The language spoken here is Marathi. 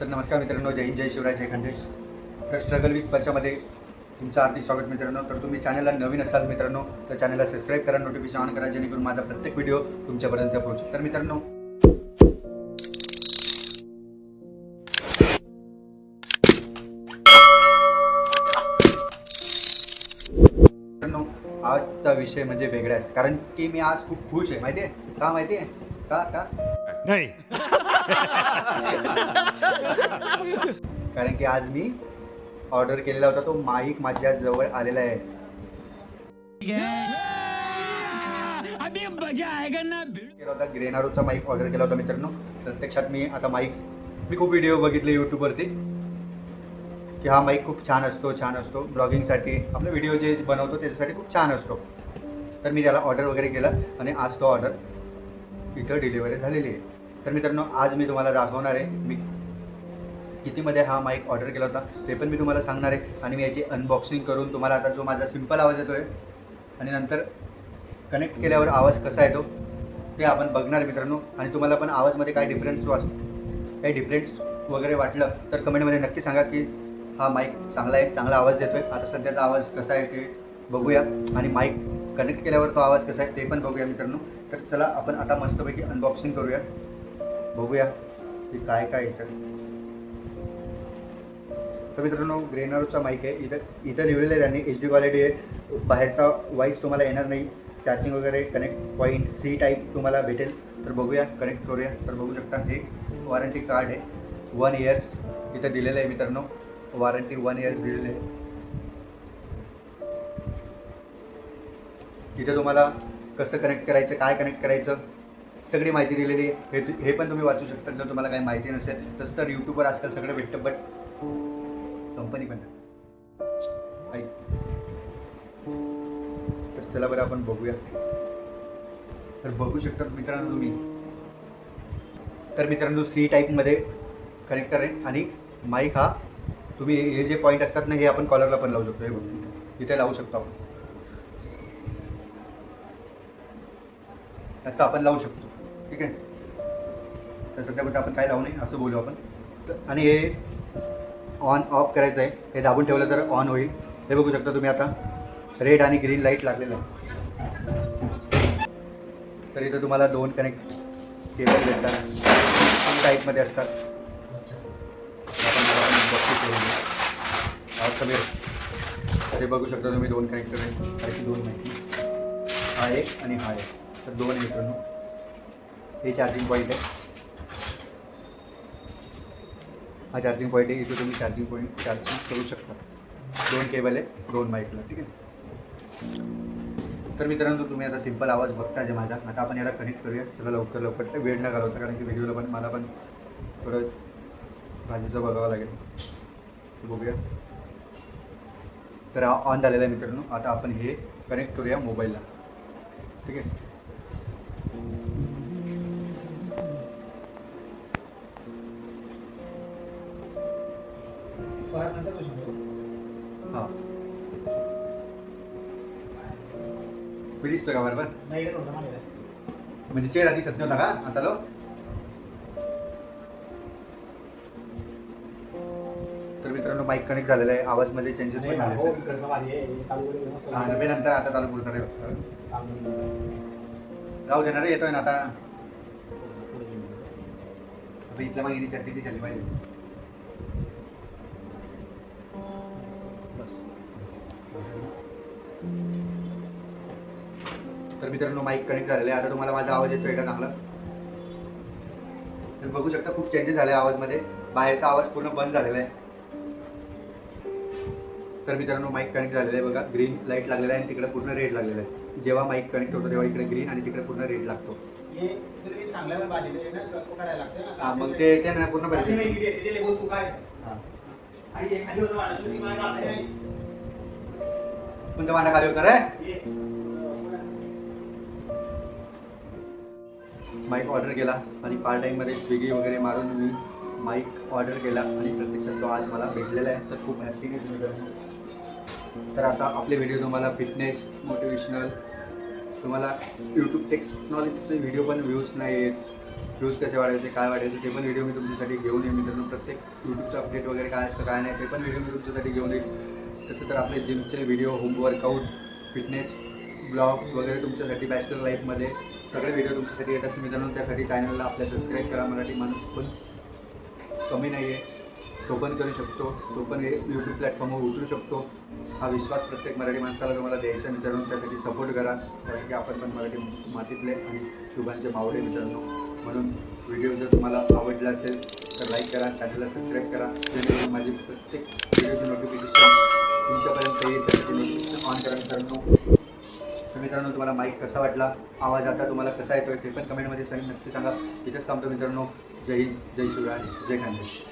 तर नमस्कार मित्रांनो जय हिंद जय शिवराय जय खंडेश. तर स्ट्रगल विथ वर्षामध्ये तुमचं हार्दिक स्वागत मित्रांनो. तर तुम्ही चॅनलला नवीन असाल मित्रांनो तर चॅनलला सबस्क्राईब करा नोटिफिकेशन ऑन करा जेणेकरून माझा प्रत्येक व्हिडिओ तुमच्यापर्यंत पोहोचेल. तर मित्रांनो मित्रांनो आजचा विषय म्हणजे वेगळाच कारण की मी आज खूप खुश आहे. माहिती आहे? का माहिती आहे? का? का? नाही. कारण की आज मी ऑर्डर केलेला होता तो माईक माझ्या जवळ आलेला आहे. अभी मजा आएगा ना. केला होता ग्रेनारोचा माईक ऑर्डर केला होता मित्रांनो. प्रत्यक्षात मी आता माईक मी खूप व्हिडिओ बघितले यूट्यूबवरती की हा माईक खूप छान असतो छान असतो. ब्लॉगिंगसाठी आपले व्हिडिओ जे बनवतो त्याच्यासाठी खूप छान असतो. तर मी त्याला ऑर्डर वगैरे केलं आणि आज तो ऑर्डर इथं डिलिव्हरी झालेली आहे. तर मित्रांनो आज मी तुम्हाला दाखवणार आहे मी कितीमध्ये हा माईक ऑर्डर केला होता ते पण मी तुम्हाला सांगणार आहे. आणि मी याची अनबॉक्सिंग करून तुम्हाला आता जो माझा सिंपल आवाज येतो आहे आणि नंतर कनेक्ट केल्यावर आवाज कसा येतो ते आपण बघणार मित्रांनो. आणि तुम्हाला पण आवाजमध्ये काय डिफरन्स असतो काही डिफरन्स वगैरे वाटलं तर कमेंटमध्ये नक्की सांगा की हा माईक चांगला आहे चांगला आवाज देतो आहे आता सध्याचा आवाज कसा आहे ते बघूया. आणि माईक कनेक्ट केल्यावर तो आवाज कसा आहे ते पण बघूया मित्रांनो. तर चला आपण आता मस्तपैकी अनबॉक्सिंग करूया. बघूया की काय काय याच्यात तर मित्रांनो ग्रेनरचा माईक आहे. इथं इथं लिहिलेलं आहे त्यांनी एच डी क्वालिटी आहे. बाहेरचा वॉईस तुम्हाला येणार नाही. चार्जिंग वगैरे कनेक्ट पॉईंट सी टाईप तुम्हाला भेटेल. तर बघूया कनेक्ट करूया. तर बघू शकता हे वॉरंटी कार्ड आहे. वन इयर्स इथं दिलेलं आहे मित्रांनो. वॉरंटी वन इयर्स दिलेलं आहे. तिथं तुम्हाला कसं कनेक्ट करायचं काय कनेक्ट करायचं सगळी माहिती दिलेली आहे. हे हे पण तुम्ही वाचू शकता. जर तुम्हाला काही माहिती नसेल तसं तर यूट्यूबवर आजकाल सगळं भेटतं बट कंपनी पण तर चला बरं आपण बघूया. तर बघू शकता मित्रांनो तुम्ही. तर मित्रांनो सी टाईपमध्ये कनेक्टर आहे आणि माईक हा तुम्ही हे जे पॉईंट असतात ना हे आपण कॉलरला पण लावू शकतो. हे बघ. इथे लावू शकतो आपण. असं आपण लावू शकतो. ठीक आहे. तर सध्याबद्दल आपण काय लावू नये असं बोलू आपण. तर आणि हे ऑन ऑफ करायचं आहे. हे दाबून ठेवलं तर ऑन होईल. हे बघू शकता तुम्ही आता. रेड आणि ग्रीन लाइट लागलेलं आहे. तर इथं तुम्हाला दोन कनेक्ट केबल भेटतात. टाईपमध्ये असतात. आपण तर हे बघू शकता तुम्ही दोन कनेक्टर आहेत त्याची दोन माहिती. हा एक आणि हा एक. तर दोन मित्रांनो. हे चार्जिंग पॉईंट आहे. हा चार्जिंग पॉईंट आहे. इथे तुम्ही चार्जिंग पॉईंट चार्जिंग करू शकता. दोन केबल आहे दोन माईकला ठीक आहे? तर मित्रांनो तुम्ही आता सिंपल आवाज बघता जे माझा. आता आपण याला कनेक्ट करूया. चला लवकर लवकर. वेळ न घालवता कारण की व्हिडिओला पण मला पण थोडं भाजीचं बघावं लागेल. बघूया. तर हा ऑन झालेला आहे मित्रांनो. आता आपण हे कनेक्ट करूया मोबाईलला ठीक आहे? हां. मी दिसतो का बरोबर म्हणजे चेअर आधी सत्य होता का? आता लो. तर मित्रांनो माईक कनेक्ट झालेला आहे. आवाजमध्ये चेंजेस पण झाले असेल. हा, नव्हे नंतर आता चालू पुढचं रे. राहू देणार येतोय ना आता. आता इथल्या मागे चटणी ती झाली पाहिजे. मित्रांनो माईक कनेक्ट झालेला आहे. आता तुम्हाला माझा आवाज येतोय का चांगला? तर बघू शकता खूप चेंजेस झाले आवाजमध्ये. बाहेरचा आवाज पूर्ण बंद झालेला आहे. तर मित्रांनो माईक कनेक्ट झालेला आहे बघा. ग्रीन लाइट लागलेला आहे आणि तिकडे पूर्ण रेड लागलेला आहे. जेव्हा माईक कनेक्ट होतो तेव्हा इकडे ग्रीन आणि तिकडे पूर्ण रेड लागतो. हा, मग ते ते ना पूर्ण. कोणत्या मांडा खाली होता रे? माईक ऑर्डर केला आणि पार्ट टाईममध्ये स्विगी वगैरे मारून मी माईक ऑर्डर केला आणि प्रत्यक्षात तो आज मला भेटलेला आहे. तर खूप हॅपीनेस मिळतो तर आता आपले व्हिडिओ तुम्हाला फिटनेस मोटिवेशनल तुम्हाला यूट्यूब टेक्नॉलॉजीचे व्हिडिओ पण व्ह्यूज नाही आहेत. व्ह्यूज कसे वाढायचे काय वाढायचे ते पण व्हिडिओ मी तुमच्यासाठी घेऊन येईन मित्रांनो. प्रत्येक यूट्यूबचं अपडेट वगैरे काय असतं काय नाही ते पण व्हिडिओ मी तुमच्यासाठी घेऊन येईल तसं तर आपले जिमचे video home workout fitness blogs वगैरे तुमच्यासाठी बॅचलर लाईफमध्ये सगळे व्हिडिओ तुमच्यासाठी येत असं मित्रांनो त्यासाठी चॅनलला आपल्या सबस्क्राईब करा. मराठी माणूस पण कमी नाही आहे तो पण करू शकतो. तो पण यूट्यूब प्लॅटफॉर्मवर उतरू शकतो. हा विश्वास प्रत्येक मराठी माणसाला तुम्हाला द्यायचा मित्रांनो. त्यासाठी सपोर्ट करा. कारण की आपण पण मराठी मातीतले आणि शुभांचे मावळे मित्रांनो. म्हणून व्हिडिओ जर तुम्हाला आवडला असेल तर लाईक करा. चॅनलला सबस्क्राईब करा. जेणेकरून माझी प्रत्येक व्हिडिओची नोटिफिकेशन तुमच्यापर्यंत येईल. त्यासाठी नोटिफिकेशन ऑन करा मित्रांनो. तर मित्रांनो तुम्हाला माईक कसा वाटला? आवाज आता तुम्हाला कसा येतोय ते पण कमेंटमध्ये सांग नक्की सांगा. इथेच थांबतो मित्रांनो. जय हिंद जय शिवराय जय खानदेश